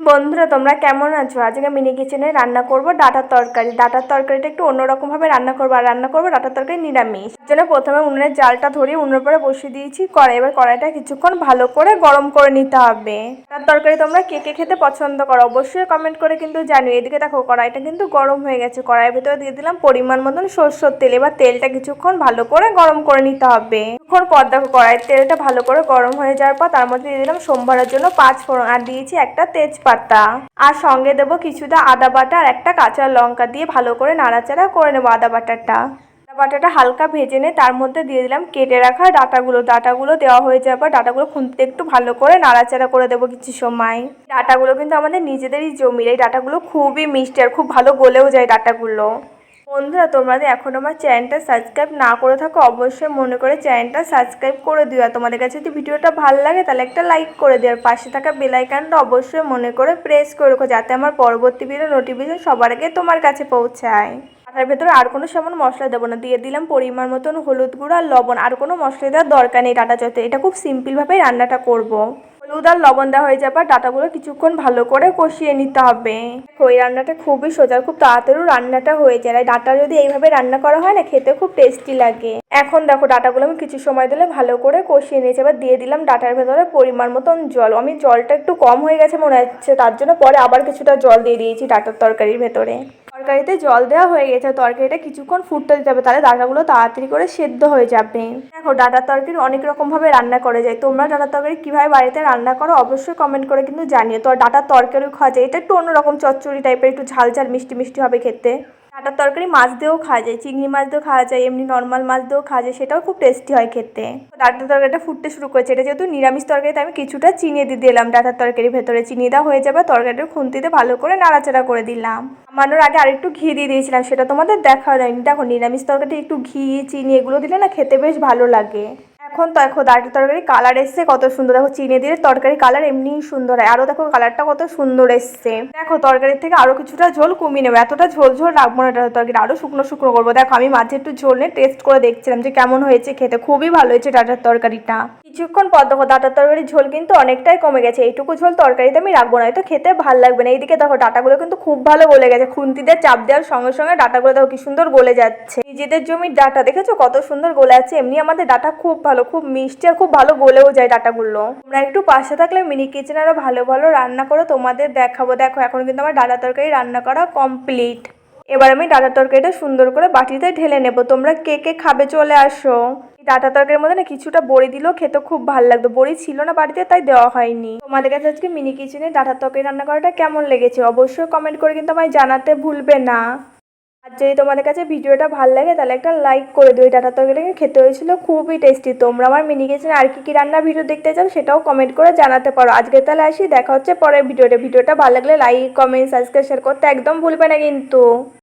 বন্ধুরা, তোমরা কেমন আছো? আজকে মিনি কিচেনে রান্না করব ডাটার তরকারি। ডাটার তরকারিটা একটু অন্যরকমভাবে রান্না করব। আর রান্না করব ডাটার তরকারি নিরামিষ। জন্য প্রথমে উনুনের জালটা ধরিয়ে উনুনের পরে বসিয়ে দিয়েছি। কড়াই এবার কড়াইটা কিছুক্ষণ ভালো করে গরম করে নিতে হবে। ডাটার তরকারি তোমরা কে কে খেতে পছন্দ করো অবশ্যই কমেন্ট করে কিন্তু জানিও। এদিকে দেখো, কড়াইটা কিন্তু গরম হয়ে গেছে। কড়াইয়ের ভেতরে দিয়ে দিলাম পরিমাণ মতন সরষের তেল। এবার তেলটা কিছুক্ষণ ভালো করে গরম করে নিতে হবে। কিছুক্ষণ পর দেখো কড়াইয়ের তেলটা ভালো করে গরম হয়ে যাওয়ার পর তার মধ্যে দিয়ে দিলাম সোমবারের জন্য পাঁচ ফোড়ন আর দিয়েছি একটা তেজপাতা। আর সঙ্গে দেবো কিছুটা আদা বাটা আর একটা কাঁচা লঙ্কা দিয়ে ভালো করে নাড়াচাড়া করে নেব আদা বাটাটা। বাটাটা হালকা ভেজে নিয়ে তার মধ্যে দিয়ে দিলাম কেটে রাখা ডাটাগুলো। ডাটাগুলো দেওয়া হয়ে যাওয়ার পর ডাটাগুলো খুঁজতে একটু ভালো করে নাড়াচাড়া করে দেবো কিছু সময়। ডাটাগুলো কিন্তু আমাদের নিজেদেরই জমির এই ডাটাগুলো খুবই মিষ্টি আর খুব ভালো গলেও যায় ডাটাগুলো। বন্ধুরা তোমরা এখন আমার চ্যানেলটা সাবস্ক্রাইব না করে থাকো, অবশ্যই মনে করে চ্যানেলটা সাবস্ক্রাইব করে দিও। আর তোমাদের কাছে যদি ভিডিওটা ভালো লাগে, তাহলে একটা লাইক করে দিও। আর পাশে থাকা বেল আইকনটা অবশ্যই মনে করে প্রেস করে রাখো, যাতে আমার পরবর্তী ভিডিও নোটিফিকেশন সবার আগে তোমার কাছে পৌঁছায়। তার ভেতরে আর কোনো সামান মশলা দেবো না। দিয়ে দিলাম পরিমাণ মতন হলুদ গুঁড়ো আর লবণ। আর কোনো মশলা দেওয়ার দরকার নেই ডাটা চতে। এটা খুব সিম্পলভাবেই রান্নাটা করব। হলুদ আর লবণ দেওয়া হয়ে যাবার ডাটাগুলো কিছুক্ষণ ভালো করে কষিয়ে নিতে হবে। ওই রান্নাটা খুবই সোজা খুব তাড়াতাড়ি রান্নাটা হয়ে যায় ডাটা যদি এইভাবে রান্না করা হয় না খেতে খুব টেস্টি লাগে। এখন দেখো, ডাটাগুলো আমি কিছু সময় দিলে ভালো করে কষিয়ে নিয়েছি, এবার দিয়ে দিলাম ডাটার ভেতরে পরিমাণ মতন জল। আমি জলটা একটু কম হয়ে গেছে মনে হচ্ছে, তার জন্য পরে আবার কিছুটা জল দিয়ে দিয়েছি ডাটার তরকারির ভেতরে। তরকারিতে জল দেওয়া হয়ে গেছে, তরকারিটা কিছুক্ষণ ফুটতে দিতে হবে, তাহলে ডাটাগুলো তাড়াতাড়ি করে সেদ্ধ হয়ে যাবে। দেখো, ডাটার তরকারি অনেক রকমভাবে রান্না করা যায়। তোমরা ডাটার তরকারি কীভাবে বাড়িতে রান্না করো অবশ্যই কমেন্ট করে কিন্তু জানিও। তো ডাটার তরকারিও খাওয়া যায়। এটা একটু অন্যরকম চচ্চড়ি টাইপের একটু ঝাল ঝাল মিষ্টি মিষ্টি হবে খেতে। ডাটার তরকারি মাছ দিয়েও খাওয়া যায়, চিংড়ি মাছ দিয়েও খাওয়া যায়, এমনি নর্মাল মাছ দিয়েও খাওয়া যায়, সেটাও খুব টেস্টি হয় খেতে। ডাটার তরকারিটা ফুটতে শুরু করেছে, এটা যেহেতু নিরামিষ তরকারিতে আমি কিছুটা চিনি দিয়ে দিলাম ডাটার তরকারির ভেতরে। চিনি দেওয়া হয়ে যাবে তরকারিটা খুন্তিতে ভালো করে নাড়াচাড়া করে দিলাম। নামানোর আগে আরেকটু ঘি দিয়ে দিয়েছিলাম, সেটা তোমাদের দেখা হয়নি দেখো, নিরামিষ তরকারি একটু ঘি, চিনি, এগুলো দিলে না খেতে বেশ ভালো লাগে। এখন দেখো ডাটার তরকারি কালার এসছে, কত সুন্দর। দেখো চিনি দিয়ে তরকারি কালার এমনি সুন্দর হয়। আরও দেখো কালারটা কত সুন্দর এসছে। দেখো তরকারির থেকে আরও কিছুটা ঝোল কমিয়ে নেব। এতটা ঝোল ঝোল রাখব না তরকারি। আরও শুকনো শুকনো করব। দেখো আমি মাঝে একটু ঝোল নিয়ে টেস্ট করে দেখছিলাম যে কেমন হয়েছে খেতে। খুবই ভালো হয়েছে ডাটার তরকারিটা। কিছুক্ষণ পর ডাটার তরকারির ঝোল কিন্তু অনেকটাই কমে গেছে। এইটুকু ঝোল তরকারিতে আমি রাখব না তো খেতে ভালো লাগবে না। এইদিকে দেখো ডাটাগুলো কিন্তু খুব ভালো গলে গেছে। খুন্তি দিয়ে চাপ দেওয়ার সঙ্গে সঙ্গে ডাটাগুলো দেখো কি সুন্দর গলে যাচ্ছে। নিজেদের জমির ডাটা, দেখেছ? কত সুন্দর গলে আছে এমনি আমাদের ডাটা খুব ভালো, খুব মিষ্টি আর খুব ভালো গলেও যায় ডাটাগুলো। তোমরা একটু পাশে থাকলে মিনি কিচেন আরও ভালো ভালো রান্না করো, তোমাদের দেখাবো। দেখো, এখন কিন্তু আমার ডাটা তরকারি রান্না করা কমপ্লিট। এবার আমি ডাটা তরকারিটা সুন্দর করে বাটিতে ঢেলে নেব। তোমরা কে কে খাবে চলে আসো। ডাটা তরকারির মধ্যে না কিছুটা বড়ি দিলেও খেতে খুব ভালো লাগতো। বড়ি ছিল না বাড়িতে, তাই দেওয়া হয়নি। তোমাদের কাছে আজকে মিনি কিচেনে ডাটা তরকারি রান্না করাটা কেমন লেগেছে অবশ্যই কমেন্ট করে কিন্তু আমায় জানাতে ভুলবে না। আর যদি তোমাদের কাছে ভিডিওটা ভালো লাগে, তাহলে একটা লাইক করে দিও। ডাটা তরকারিটা খেতে হয়েছিল, খুবই টেস্টি তোমরা আমার মিনি কিচেনে আর কি কি রান্না ভিডিও দেখতে চাও সেটাও কমেন্ট করে জানাতে পারো। আজকে তাহলে আসি, দেখা হচ্ছে পরের ভিডিওটা ভিডিওটা ভালো লাগলে লাইক কমেন্ট সাবস্ক্রাইব শেয়ার করতে একদম ভুলবে না কিন্তু।